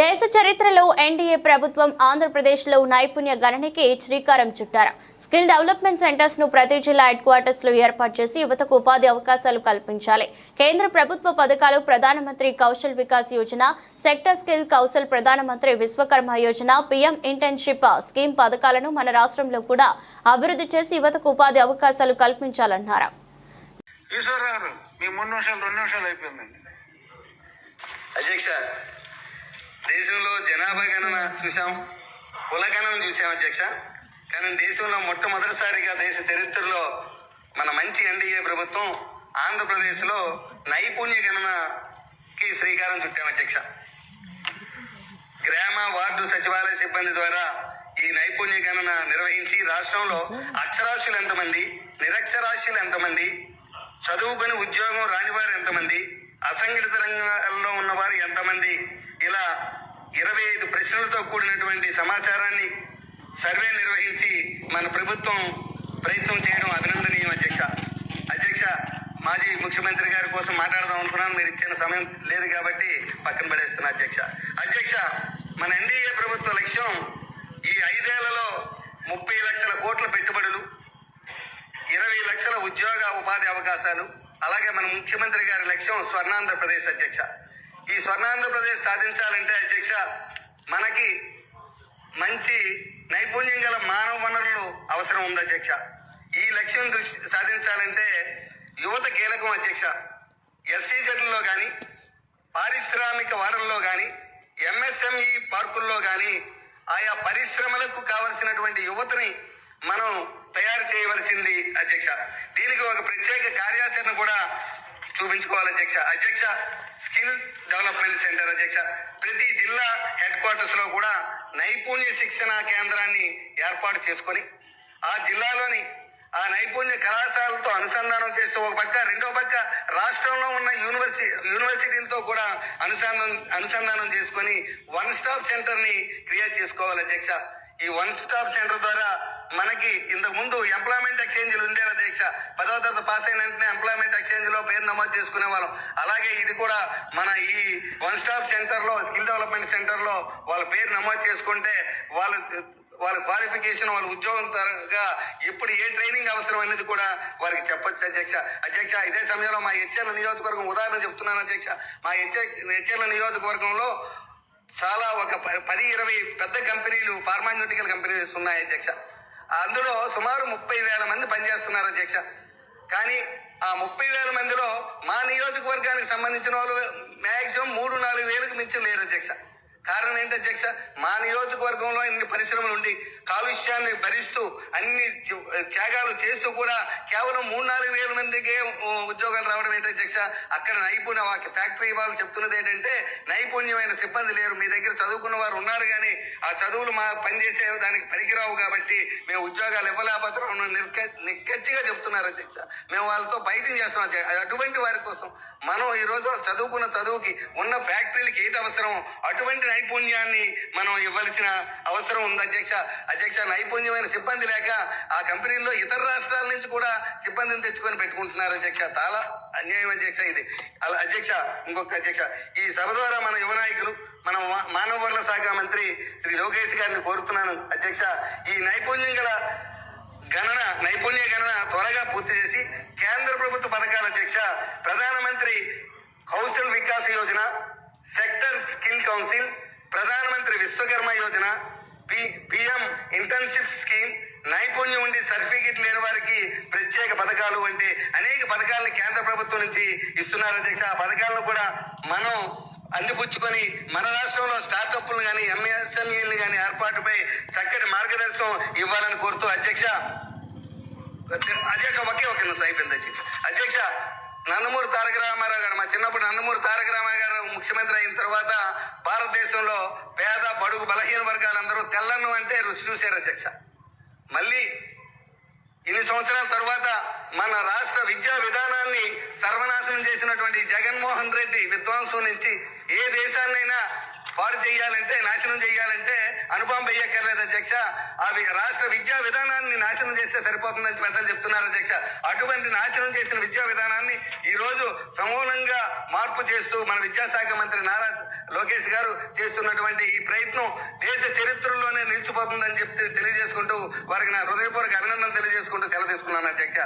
దేశ చరిత్రలో ఎన్డీఏ ప్రభుత్వం ఆంధ్రప్రదేశ్లో నైపుణ్య గణనకి శ్రీకారం చుట్టారు. స్కిల్ డెవలప్మెంట్ సెంటర్స్ను ప్రతి జిల్లా హెడ్ క్వార్టర్స్లో ఏర్పాటు చేసి యువతకు ఉపాధి అవకాశాలు కల్పించాలి. కేంద్ర ప్రభుత్వ పథకాలు Pradhan Mantri Kaushal Vikas Yojana sector skill Kaushal Pradhan Mantri Vishwakarma Yojana PM internship scheme పథకాలను మన రాష్ట్రంలో కూడా అభివృద్ధి చేసి యువతకు ఉపాధి అవకాశాలు కల్పించాలన్నారు. ఈశ్వరరావు గారు దేశంలో జనాభా గణన చూసాం కుల గణన చూసాం అధ్యక్ష. కానీ దేశంలో మొట్టమొదటిసారిగా దేశ చరిత్రలో మన మంచి ఎన్డీఏ ప్రభుత్వం ఆంధ్రప్రదేశ్లో నైపుణ్య గణనకి శ్రీకారం చుట్టాం అధ్యక్ష. గ్రామ వార్డు సచివాలయ సిబ్బంది ద్వారా ఈ నైపుణ్య గణన నిర్వహించి రాష్ట్రంలో అక్షరాస్యులు ఎంతమంది నిరక్షరాస్యులు ఎంతమంది చదువుకొని ఉద్యోగం రానివారు ఎంతమంది అసంఘటిత రంగాల్లో ఉన్నవారు ఎంతమంది ఇలా ఇరవై ఐదు ప్రశ్నలతో కూడినటువంటి సమాచారాన్ని సర్వే నిర్వహించి మన ప్రభుత్వం ప్రయత్నం చేయడం అభినందనీయం అధ్యక్ష. అధ్యక్ష మాజీ ముఖ్యమంత్రి గారి కోసం మాట్లాడదాం అనుకున్నాను. మీరు ఇచ్చిన సమయం లేదు కాబట్టి పక్కన పడేస్తున్నా అధ్యక్ష. అధ్యక్ష మన ఎన్డీఏ ప్రభుత్వ లక్ష్యం ఈ ఐదేళ్ళలో ముప్పై లక్షల కోట్ల పెట్టుబడులు ఇరవై లక్షల ఉద్యోగ ఉపాధి అవకాశాలు అలాగే మన ముఖ్యమంత్రి గారి లక్ష్యం స్వర్ణాంధ్రప్రదేశ్ అధ్యక్ష. ఈ స్వర్ణాంధ్రప్రదేశ్ సాధించాలంటే అధ్యక్ష మనకి మంచి నైపుణ్యం గల మానవ వనరులు అవసరం ఉంది అధ్యక్ష. ఈ లక్ష్యం దృష్టి సాధించాలంటే యువత కీలకం అధ్యక్ష. ఎస్సీ జడ్లలో కానీ పారిశ్రామిక వాడల్లో కానీ ఎంఎస్ఎంఈ పార్కుల్లో కానీ ఆయా పరిశ్రమలకు కావలసినటువంటి యువతని మనం తయారు చేయవలసింది అధ్యక్ష. దీనికి ఒక ప్రత్యేక కార్యాచరణ కూడా చూపించుకోవాలి అధ్యక్ష. అధ్యక్ష స్కిల్ డెవలప్మెంట్ సెంటర్ అధ్యక్ష. ప్రతి జిల్లా హెడ్ క్వార్టర్స్లో కూడా నైపుణ్య శిక్షణ కేంద్రాన్ని ఏర్పాటు చేసుకొని ఆ జిల్లాలోని ఆ నైపుణ్య కళాశాలతో అనుసంధానం చేస్తూ ఒక పక్క రెండో పక్క రాష్ట్రంలో ఉన్న యూనివర్సిటీ యూనివర్సిటీలతో కూడా అనుసంధానం అనుసంధానం చేసుకొని వన్ స్టాప్ సెంటర్ని క్రియేట్ చేసుకోవాలి అధ్యక్ష. ఈ వన్ స్టాప్ సెంటర్ ద్వారా వాళ్ళకి ఇంతకు ముందు ఎంప్లాయ్మెంట్ ఎక్స్చేంజ్లు ఉండేవి దీక్ష పదవ తరగతి పాస్ అయిన వెంటనే ఎంప్లాయ్మెంట్ ఎక్స్చేంజ్లో పేరు నమోదు చేసుకునే వాళ్ళం. అలాగే ఇది కూడా మన ఈ వన్ స్టాప్ సెంటర్లో స్కిల్ డెవలప్మెంట్ సెంటర్లో వాళ్ళ పేరు నమోదు చేసుకుంటే వాళ్ళ వాళ్ళ క్వాలిఫికేషన్ వాళ్ళ ఉద్యోగం తరగా ఎప్పుడు ఏ ట్రైనింగ్ అవసరం అనేది కూడా వారికి చెప్పొచ్చు అధ్యక్ష. అధ్యక్ష ఇదే సమయంలో మా హెచ్ఎల్ నియోజకవర్గం ఉదాహరణ చెప్తున్నాను అధ్యక్ష. మా హెచ్ఎల్ నియోజకవర్గంలో చాలా ఒక పది ఇరవై పెద్ద కంపెనీలు ఫార్మాన్యూటికల్ కంపెనీస్ ఉన్నాయి అధ్యక్ష. అందులో సుమారు ముప్పై వేల మంది పనిచేస్తున్నారు అధ్యక్ష. కానీ ఆ ముప్పై వేల మందిలో మా నియోజకవర్గానికి సంబంధించిన వాళ్ళు మ్యాక్సిమం మూడు నాలుగు వేలకు మించి లేరు అధ్యక్ష. కారణం ఏంటి అధ్యక్ష? మా నియోజకవర్గంలో ఇన్ని పరిశ్రమలు ఉండి కాలుష్యాన్ని భరిస్తూ అన్ని త్యాగాలు చేస్తూ కూడా కేవలం మూడు నాలుగు వేల మందికే ఉద్యోగాలు రావడం ఏంటంటే అధ్యక్ష అక్కడ నైపుణ్య వా- ఫ్యాక్టరీ వాళ్ళు చెప్తున్నది ఏంటంటే నైపుణ్యమైన సిబ్బంది లేరు. మీ దగ్గర చదువుకున్న వారు ఉన్నారు కానీ ఆ చదువులు మా పనిచేసే దానికి పనికిరావు కాబట్టి మేము ఉద్యోగాలు ఇవ్వలేకపోతున్నాం నిర్క- నిక్కచ్చిగా చెప్తున్నారు అధ్యక్ష. మేము వాళ్ళతో బయటం చేస్తున్నాం అటువంటి వారి కోసం మనం ఈ రోజు చదువుకున్న చదువుకి ఉన్న ఫ్యాక్టరీలకి ఏది అవసరం అటువంటి నైపుణ్యాన్ని మనం ఇవ్వాల్సిన అవసరం ఉంది అధ్యక్ష. అధ్యక్ష నైపుణ్యమైన సిబ్బంది లేక ఆ కంపెనీల్లో ఇతర రాష్ట్రాల నుంచి కూడా సిబ్బందిని తెచ్చుకొని పెట్టుకుంటున్నారు అధ్యక్ష. చాలా అన్యాయం అధ్యక్ష ఇది. అలా అధ్యక్ష ఇంకొక అధ్యక్ష. ఈ సభ ద్వారా మన యువ నాయకులు మన మానవ వనరుల శాఖ మంత్రి శ్రీ లోకేష్ గారిని కోరుతున్నాను. అధ్యక్ష ఈ నైపుణ్యం గల గణన నైపుణ్య గణన త్వరగా పూర్తి చేసి కేంద్ర ప్రభుత్వ పథకాల అధ్యక్ష Pradhan Mantri Kaushal Vikas Yojana sector skill council Pradhan Mantri Vishwakarma Yojana PM internship scheme నైపుణ్యం ఉండి సర్టిఫికెట్ లేని వారికి ప్రత్యేక పథకాలు వంటి అనేక పథకాలను కేంద్ర ప్రభుత్వం నుంచి ఇస్తున్నారు అధ్యక్ష. ఆ పథకాలను కూడా మనం అందిపుచ్చుకొని మన రాష్ట్రంలో స్టార్టప్లు కానీ ఎంఎస్ఎంఈలు కానీ ఏర్పాటుపై చక్కటి మార్గదర్శనం ఇవ్వాలని కోరుతూ అధ్యక్ష. అధ్యక్ష ఒకే ఒక నిమిషం అయిపోయింది అధ్యక్ష. అధ్యక్ష నందమూరి తారక రామారావు గారు మా చిన్నప్పుడు నందమూరి తారక రామారావు గారు ముఖ్యమంత్రి అయిన తర్వాత భారతదేశంలో పేద బడుగు బలహీన వర్గాలందరూ తెల్లను అంటే రుచి చూశారు అధ్యక్ష. మళ్ళీ ఇన్ని సంవత్సరాల తర్వాత మన రాష్ట్ర విద్యా విధానాన్ని సర్వనాశనం చేసినటువంటి జగన్మోహన్ రెడ్డి విద్వాంసు నుంచి ఏ దేశాన్నైనా పాడు చేయాలంటే నాశనం చేయాలంటే అనుభవం వేయక్కర్లేదు అధ్యక్ష. అవి రాష్ట్ర విద్యా విధానాన్ని నాశనం చేస్తే సరిపోతుందని పెద్దలు చెప్తున్నారు అధ్యక్ష. అటువంటి నాశనం చేసిన విద్యా విధానాన్ని ఈ రోజు సమూలంగా మార్పు చేస్తూ మన విద్యాశాఖ మంత్రి నారా లోకేష్ గారు చేస్తున్నటువంటి ఈ ప్రయత్నం దేశ చరిత్రలోనే నిలిచిపోతుందని చెప్తే తెలియజేసుకుంటూ వారికి నా హృదయపూర్వక అభినందన తెలియజేసుకుంటూ సెలవు తీసుకున్నాను అధ్యక్ష.